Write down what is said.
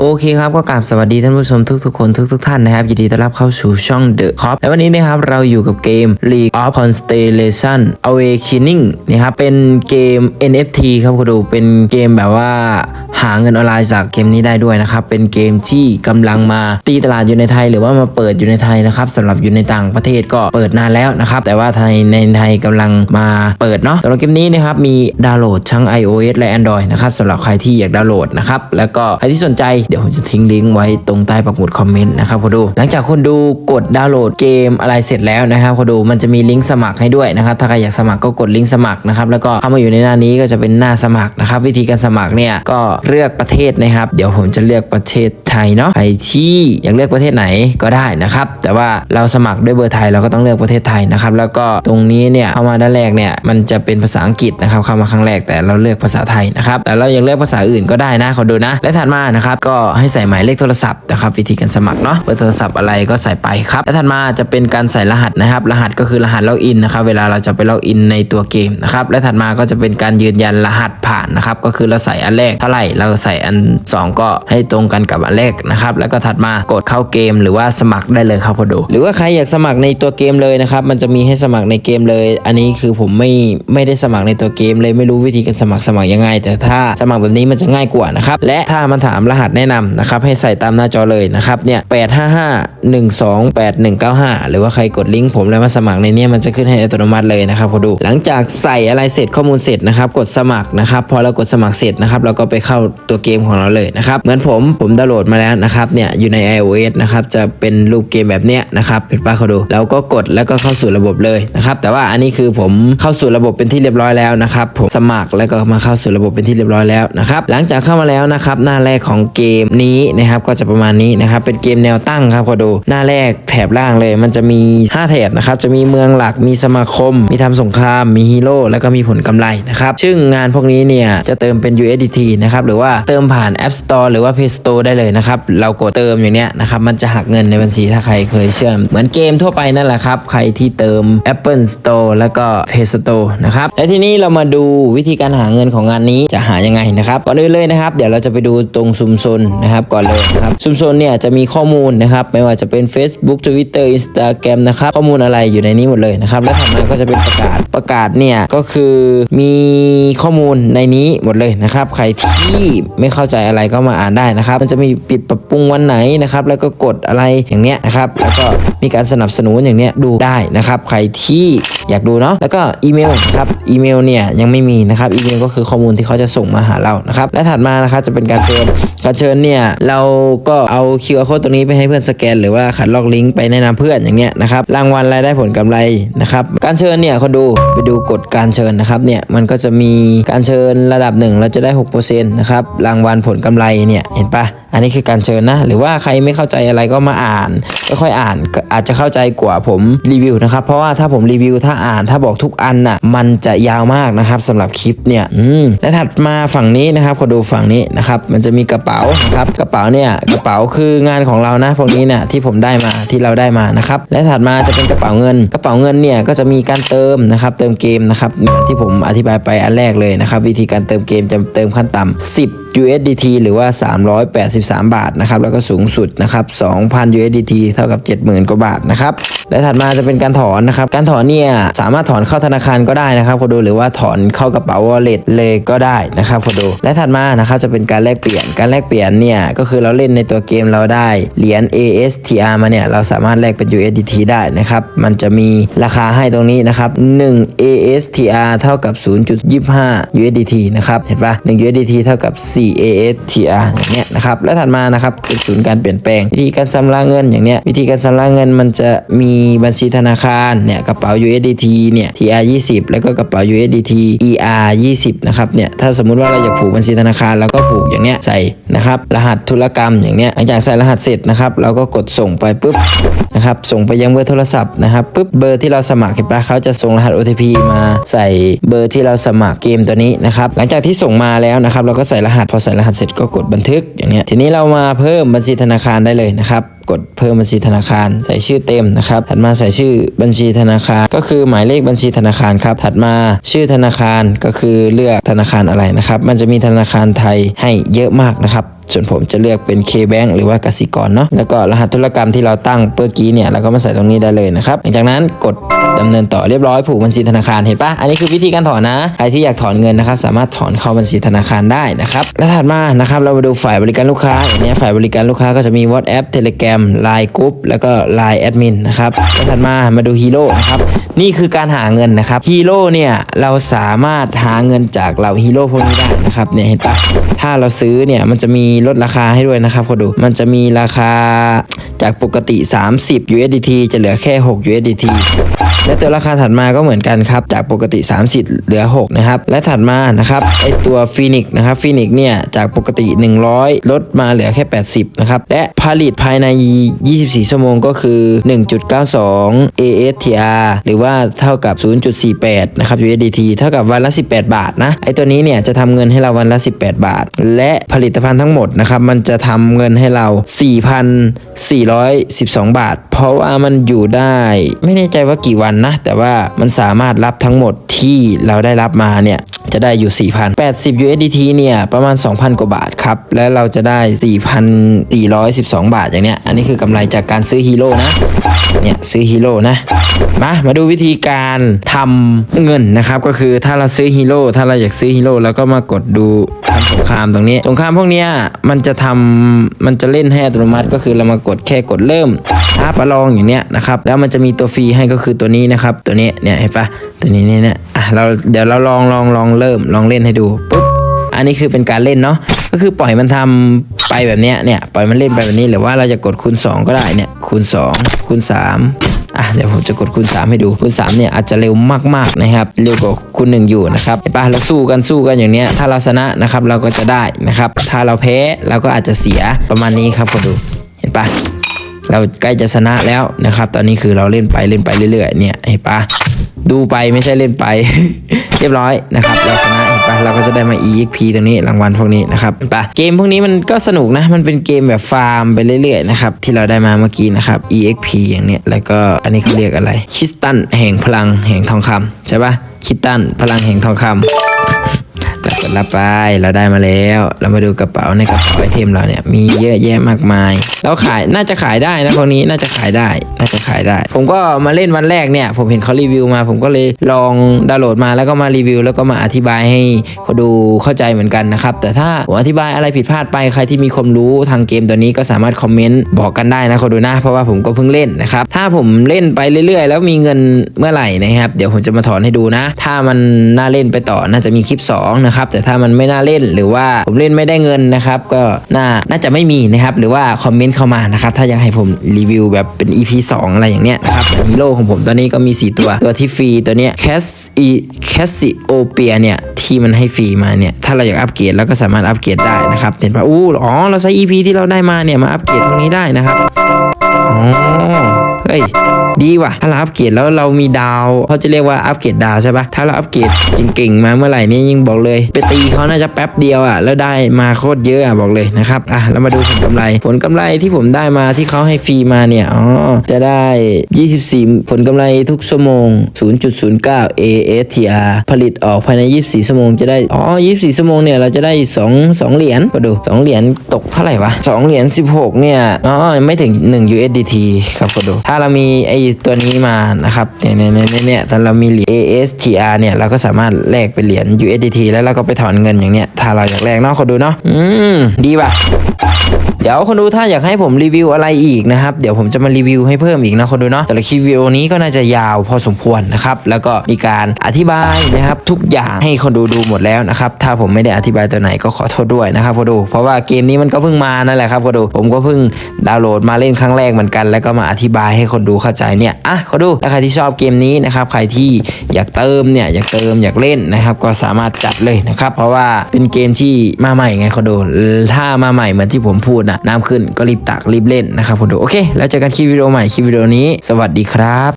โอเคครับก็กราบสวัสดีท่านผู้ชมทุกๆคนทุกๆท่านนะครับยินดีต้อนรับเข้าสู่ช่อง The Cop และวันนี้นะครับเราอยู่กับเกม League of Constellation Awakening นะครับเป็นเกม NFT ครับคุณดูเป็นเกมแบบว่าหาเงินออนไลน์จากเกมนี้ได้ด้วยนะครับ เป็นเกมที่กำลังมาตีตลาดอยู่ในไทย หรือว่ามาเปิดอยู่ในไทยนะครับสำหรับอยู่ในต่างประเทศก็เปิดนานแล้วนะครับ แต่ว่าไทยในไทยกำลังมาเปิดเนาะสำหรับเกมนี้นะครับมีดาวน์โหลดทั้ง iOS และ Android นะครับสำหรับใครที่อยากดาวน์โหลดนะครับแล้วก็ใครที่สนใจเดี๋ยวผมจะทิ้งลิงก์ไว้ตรงใต้ปักหมุดคอมเมนต์นะครับคนดู หลังจากคนดูกดดาวน์โหลดเกมอะไรเสร็จแล้วนะครับคนดูมันจะมีลิงก์สมัครให้ด้วยนะครับถ้าใครอยากสมัครก็กดลิงก์สมัครนะครับแล้วก็เข้ามาอยู่ในหน้านี้ก็จะเป็นหน้าสมัครนะครับวิธีการสมัครเนี่ยก็เลือกประเทศนะครับ เดี๋ยวผมจะเลือกประเทศไทยเนาะใครที่อยากเลือกประเทศไหนก็ได้นะครับ แต่ว่าเราสมัครด้วยเบอร์ไทยเราก็ต้องเลือกประเทศไทยนะครับ แล้วก็ตรงนี้เนี่ยเข้ามาด้านแรกเนี่ยมันจะเป็นภาษาอังกฤษนะครับเข้ามาครั้งแรกแต่เราเลือกภาษาไทยนะครับแต่เรายังเลือกภาษาอื่นก็ได้นะขอดูนะ และถัดมานะครับก็ให้ใส่หมายเลขโทรศัพท์นะครับวิธีการสมัครเนาะเบอร์โทรศัพท์อะไรก็ใส่ไปครับและถัดมาจะเป็นการใส่รหัสนะครับ รหัสก็คือรหัสล็อกอินนะครับเวลาเราจะไปล็อกอินในตัวเกมนะครับและถัดมาก็จะเป็นการยืนยันรหัสผ่านนะครับก็คือเราใส่อันแรกเท่าไหร่เราใส่อันสองก็ให้ตรงกันกับอันแรกนะครับแล้วก็ถัดมากดเข้าเกม หรือว่าสมัครได้เลยครับพอดูหรือว่าใครอยากสมัครในตัวเกมเลยนะครับมันจะมีให้สมัครในเกมเลย อันนี้คือผมไม่ไม่ได้สมัครในตัวเกมเลยไม่รู้วิธีการสมัครสมัครยังไง แต่ถ้าสมัครแบบนี้มันจะง่ายกว่านะครับและถ้ามันถามรหัสแนะนำนะครับให้ใส่ตามหน้าจอเลยนะครับเนี่ยแปดห้าห้าหนึ่งสองแปดหนึ่งเก้าห้าหรือว่าใครกดลิงก์ผมแล้วมาสมัครในนี้มันจะขึ้นให้อัตโนมัติเลยนะครับพอดู หลังจากใส่อะไรเสร็จข้อมูลเสร็จนะครับกดสมัครนะครับพอเรากดสมัครเสร็จนะครับเราก็ไปเข้าตัวเกมของเราเลยนะครับเหมือนผมผมดาวน์โหลดมาแล้วนะครับเนี่ยอยู่ใน iOS นะครับจะเป็นรูปเกมแบบเนี้ยนะครับเห็นปะเขาดูเราก็กดแล้วก็เข้าสู่ระบบเลยนะครับแต่ว่าอันนี้คือผมเข้าสู่ระบบเป็นที่เรียบร้อยแล้วนะครับผมสมัครแล้วก็มาเข้าสู่ระบบเป็นที่เรียบร้อยแล้วนะครับหลังจากเข้ามาแล้วนะครับหน้าแรกของเกมมนี้นะครับก็จะประมาณนี้นะครับเป็นเกมแนวตั้งครับเขาดูหน้าแรกแถบล่างเลย มันจะมี 5 แถบนะครับจะมีเมืองหลักมีสมาคม มีทำสงคราม มีฮีโร่แล้วก็มีผลกำไรนะครับซึ่งงานพวกนี้เนี่ยจะเติมเป็น USDT นะครับหรือว่าเติมผ่าน App Store หรือว่า Play Store ได้เลยนะครับเรากดเติมอย่างเนี้ยนะครับมันจะหักเงินในบัญชีถ้าใครเคยเชื่อม เหมือนเกมทั่วไปนั่นแหละครับใครที่เติม Apple Store แล้วก็ Play Store นะครับและทีนี้เรามาดูวิธีการหาเงินของงานนี้จะหายังไงนะครับก่อนอื่นเลยนะครับ เดี๋ยวเราจะไปดูตรงซุมซนนะครับก่อนเลยนะครับซุมซนเนี่ยจะมีข้อมูลนะครับไม่ว่าจะเป็น Facebook Twitter Instagram นะครับข้อมูลอะไรอยู่ในนี้หมดเลยนะครับและถัดมาก็จะเป็นประกาศประกาศเนี่ยก็คือมีข้อมูลในนี้หมดเลยนะครับใครที่ไม่เข้าใจอะไรก็มาอ่านได้นะครับมันจะมีปิดปรับปรุงวันไหนนะครับแล้วก็กดอะไรอย่างเนี้ยนะครับแล้วก็มีการสนับสนุนอย่างเนี้ยดูได้นะครับใครที่อยากดูเนาะแล้วก็อีเมลนะครับอีเมลเนี่ยยังไม่มีนะครับอีเมลก็คือข้อมูลที่เขาจะส่งมาหาเรานะครับและถัดมานะครับจะเป็นการเชิญการเชิญเนี่ยเราก็เอา QR code ตรงนี้ไปให้เพื่อนสแกน หรือว่าขัดลอกลิงก์ไปแนะนำเพื่อนอย่างเนี้ยนะครับรางวัลรายได้ผลกำไรนะครับการเชิญเนี่ยเขาดูไปดูกฎการเชิญนะครับเนี่ยมันก็จะมีการเชิญระดับหนึ่งเราจะได้6%นะครับรางวัลผลกำไรเนี่ยเห็นปะ อันนี้คือการเชิญนะ หรือว่าใครไม่เข้าใจอะไรก็มาอ่านค่อยๆอ่านอาจจะเข้าใจกว่าผมรีวิวนะครับ เพราะว่าถ้าผมรีวิวถ้าอ่านถ้าบอกทุกอันน่ะมันจะยาวมากนะครับสำหรับคลิปเนี่ยอืมและถัดมาฝั่งนี้นะครับขอดูฝั่งนี้นะครับมันจะมีกระเป๋านะครับกระเป๋าเนี่ยกระเป๋าคืองานของเรานะพวกนี้เนี่ยที่ผมได้มาที่เราได้มานะครับและถัดมาจะเป็นกระเป๋าเงิน กระเป๋าเงินเนี่ยก็จะมีการเติมนะครับเติมเกมนะครับที่ผมอธิบายไปอันแรกเลยนะครับวิธีการเติมเกมจะเติมขั้นต่ำ10 USDT หรือว่า 383 บาทนะครับแล้วก็สูงสุดนะครับ2,000 USDT เท่ากับ 70,000 กว่าบาทนะครับและถัดมาจะเป็นการถอนนะครับการถอนเนี่ยสามารถถอนเข้าธนาคารก็ได้นะครับคุณดูหรือว่าถอนเข้ากระเป๋า wallet เลยก็ได้นะครับคุณดูและถัดมานะครับจะเป็นการแลกเปลี่ยนการแลกเปลี่ยนเนี่ยก็คือเราเล่นในตัวเกมเราได้เหรียญ ASTR มาเนี่ยเราสามารถแลกเป็น USDT ได้นะครับมันจะมีราคาให้ตรงนี้นะครับ1 ASTR เท่ากับ 0.25 USDT นะครับเห็นปะ1 USDT เท่ากับ4 ASTR อย่างเงี้ยนะครับและถัดมานะครับเป็นศูนย์การเปลี่ยนแปลง วิธีการชำระเงินอย่างเนี้ยวิธีการชำระเงินมันจะมีบัญชีธนาคารเนี่ยกระเป๋า USDT เนี่ย TR 20แล้วก็กระเป๋า USDT ER 20นะครับเนี่ยถ้าสมมุติว่าเราอยากผูกบัญชีธนาคารเราก็ผูกอย่างเนี้ยใส่นะครับรหัสธุรกรรมอย่างเนี้ยหลังจากใส่รหัสเสร็จนะครับเราก็กดส่งไปปุ๊บนะครับส่งไปยังเบอร์โทรศัพท์นะครับปุ๊บเบอร์ที่เราสมัครเห็นปะเขาจะส่งรหัส OTP มาใส่เบอร์ที่เราสมัครเกมตัวนี้นะครับหลังจากที่ส่งมาแล้วนะครับเราก็ใส่รหัสพอใส่รหัสเสร็จก็กดบันทึกอย่างเนี้ยทีนี้เรามาเพิ่มบัญชีธนาคารได้เลยนะครับกดเพิ่มบัญชีธนาคารใส่ชื่อเต็มนะครับ ถัดมาใส่ชื่อบัญชีธนาคารก็คือหมายเลขบัญชีธนาคารครับ ถัดมาชื่อธนาคารก็คือเลือกธนาคารอะไรนะครับ มันจะมีธนาคารไทยให้เยอะมากนะครับ ส่วนผมจะเลือกเป็น K-Bank หรือว่ากสิกรเนาะแล้วก็รหัสธุรกรรมที่เราตั้งเมื่อกี้เนี่ยเราก็มาใส่ตรงนี้ได้เลยนะครับหลังจากนั้นกดดำเนินต่อเรียบร้อยผูกบัญชีธนาคารเห็นปะอันนี้คือวิธีการถอนนะใครที่อยากถอนเงินนะครับสามารถถอนเข้าบัญชีธนาคารได้นะครับและถัดมานะครับเรามาดูฝ่ายบริการลูกค้าอย่างเนี้ยฝ่ายบริการลูกค้าก็จะมี WhatsApp Telegram Line Group แล้วก็ Line Admin นะครับและถัดมามาดูฮีโร่นะครับนี่คือการหาเงินนะครับฮีโร่เนี่ยเราสามารถหาเงินจากเหล่าฮีโร่พวกนี้ได้นะครับเนี่ยเห็นปะถ้าเราซื้อเนี่ยมันจะมีลดราคาให้ด้วยนะครับก็ดู มันจะมีราคาจากปกติ 30 USDT จะเหลือแค่ 6 USDT และตัวราคาถัดมาก็เหมือนกันครับ จากปกติ 30 เหลือ 6 นะครับ และถัดมานะครับไอตัวฟีนิกนะครับฟีนิกเนี่ย จากปกติ 100 ลดมาเหลือแค่ 80 นะครับ และผลิตภายใน 24 ชั่วโมงก็คือ 1.92 ASTR หรือว่าเท่ากับ 0.48 นะครับ USDT เท่ากับวันละ 18 บาทนะไอตัวนี้เนี่ยจะทำเงินให้เราวันละ 18 บาท และผลิตภัณฑ์ทั้งหมดนะครับ มันจะทำเงินให้เรา 4,412 บาท เพราะว่ามันอยู่ได้ไม่แน่ใจว่ากี่วันนะ แต่ว่ามันสามารถรับทั้งหมดที่เราได้รับมาเนี่ย จะได้อยู่ 4,000 80 USDT เนี่ยประมาณ 2,000 กว่าบาทครับ และเราจะได้ 4,412 บาทอย่างเนี้ย อันนี้คือกำไรจากการซื้อฮีโร่นะ เนี่ยซื้อฮีโร่นะ มา มาดูวิธีการทำเงินนะครับ ก็คือถ้าเราซื้อฮีโร่ ถ้าเราอยากซื้อฮีโร่แล้วก็มากดดูทำสงครามตรงนี้ สงครามพวกเนี้ยมันจะทำมันจะเล่นให้อัตโนมัติก็คือเรามากดแค่กดเริ่มท้าประลองอย่างเนี้ยนะครับ แล้วมันจะมีตัวฟรีให้ก็คือตัวนี้นะครับ ตัวนี้เนี่ยเห็นปะตัวนี้เนี่ยเนี่ยอะเราเดี๋ยวเราลองลองลองเริ่มลองเล่นให้ดูปุ๊บอันนี้คือเป็นการเล่นเนาะก็คือปล่อยมันทำไปแบบเนี้ยเนี่ยปล่อยมันเล่นไปแบบนี้หรือว่าเราจะกดคูณ 2 ก็ได้เนี่ยคูณ 2 คูณ 3อะเดี๋ยวผมจะกดคูณ 3 ให้ดูคูณ3เนี่ยอาจจะเร็วมากๆนะครับเร็วกว่าคูณ1อยู่นะครับเห็นปะเราสู้กันสู้กันอย่างเนี้ยถ้าเราชนะนะครับเราก็จะได้นะครับถ้าเราแพ้เราก็อาจจะเสียประมาณนี้ครับคนดูเห็นปะเราใกล้จะชนะแล้วนะครับ ตอนนี้คือเราเล่นไปเล่นไปเรื่อยๆเนี่ยเห็นปะ ดูไปไม่ใช่เล่นไป เรียบร้อยนะครับเราชนะเห็นปะเราก็จะได้มา EXP ตรงนี้รางวัลพวกนี้นะครับปะเกมพวกนี้มันก็สนุกนะ มันเป็นเกมแบบฟาร์มไปเรื่อยๆนะครับที่เราได้มาเมื่อกี้นะครับ EXP อย่างเนี้ยแล้วก็อันนี้เขาเรียกอะไรคิสตันแห่งพลังแห่งทองคำใช่ปะคิสตันพลังแห่งทองคำ รับไปเราได้มาแล้ว เรามาดูกระเป๋าในกระเป๋าไอเทมเราเนี่ยมีเยอะแยะมากมายเราขายน่าจะขายได้นะพวกนี้น่าจะขายได้ น่าจะขายได้ ผมก็มาเล่นวันแรกเนี่ย ผมเห็นเขารีวิวมา ผมก็เลยลองดาวน์โหลดมาแล้วก็มารีวิว แล้วก็มาอธิบายให้คนดูเข้าใจเหมือนกันนะครับ แต่ถ้าผมอธิบายอะไรผิดพลาดไปใครที่มีความรู้ทางเกมตัวนี้ก็สามารถคอมเมนต์บอกกันได้นะคนดูนะ เพราะว่าผมก็เพิ่งเล่นนะครับถ้าผมเล่นไปเรื่อยๆ แล้วมีเงินเมื่อไหร่นะครับ เดี๋ยวผมจะมาถอนให้ดูนะ ถ้ามันน่าเล่นไปต่อน่าจะมีคลิป2นะครับแต่ถ้ามันไม่น่าเล่นหรือว่าผมเล่นไม่ได้เงินนะครับ ก็น่าน่าจะไม่มีนะครับ หรือว่าคอมเมนต์เข้ามานะครับ ถ้าอยากให้ผมรีวิวแบบเป็น EP 2 อะไรอย่างเนี้ยนะครับฮีโร่ของผมตอนนี้ก็มี 4 ตัวตัวที่ฟรีตัวเนี้ยแคสอีแคสซิโอเปียเนี่ยที่มันให้ฟรีมาเนี่ยถ้าเราอยากอัปเกรดเราก็สามารถอัปเกรดได้นะครับเห็นปะอู้อ๋อเราใช้ EP ที่เราได้มาเนี่ยมาอัปเกรดพวกนี้ได้นะครับอ๋อเฮ้ย ดีว่ะ ถ้าเราอัปเกรดแล้วเรามีดาวเขาจะเรียกว่าอัปเกรดดาวใช่ปะถ้าเราอัปเกรดเก่งๆมาเมื่อไหร่นี่ยิ่งบอกเลย ไปตีเขาน่าจะแป๊บเดียวอะแล้วได้มาโคตรเยอะอะบอกเลยนะครับอะเรามาดูผลกำไร ผลกำไรที่ผมได้มาที่เขาให้ฟรีมาเนี่ยอ๋อจะได้ 24 ผลกำไรทุกชั่วโมง 0.09 ASTR ผลิตออกภายใน 24ชั่วโมงจะได้อ๋อ24ชั่วโมงเนี่ยเราจะได้ 2 2 เหรียญก็ดู 2 เหรียญตกเท่าไหร่วะ2เหรียญ16เนี่ยอ๋อไม่ถึง 1 USDT ครับก็ดูถ้าเรามีไอตัวนี้มานะครับเนี่ยเนี่ยเนี่ยเนี่ยตอนเรามีเหรียญ ASTR เนี่ยเราก็สามารถแลกเป็นเหรียญ USDT แล้วเราก็ไปถอนเงินอย่างเนี้ยถ้าเราอยากแลกเนาะคนดูเนาะอืมดีว่ะ ดี๋ยวคนดูถ้าอยากให้ผมรีวิวอะไรอีกนะครับ เดี๋ยวผมจะมารีวิวให้เพิ่มอีกนะคนดูเนาะแต่ละคลิปวิดีโอนี้ก็น่าจะยาวพอสมควรนะครับแล้วก็มีการอธิบายนะครับทุกอย่างให้คนดูดูหมดแล้วนะครับถ้าผมไม่ได้อธิบายตัวไหนก็ขอโทษด้วยนะครับคนดูเพราะว่าเกมนี้มันก็เพิ่งมานั่นแหละครับคนดูผมก็เพิ่งดาวน์โหลดมาเล่นครั้งแรกเหมือนกัน แล้วก็มาอธิบายให้คนดูเข้าใจเนี่ยอะคนดูถ้าใครที่ชอบเกมนี้นะครับใครที่อยากเติมเนี่ยอยากเติมอยากเล่นนะครับก็สามารถจัดเลยนะครับเพราะว่าเป็นเกมที่มาใหม่ไงคนดูถ้ามาใหม่เหมือนที่ผมพูดนะน้ำขึ้นก็รีบตักรีบเล่นนะครับผมดูโอเค แล้วเจอกันคลิปวิดีโอใหม่คลิปวิดีโอนี้ สวัสดีครับ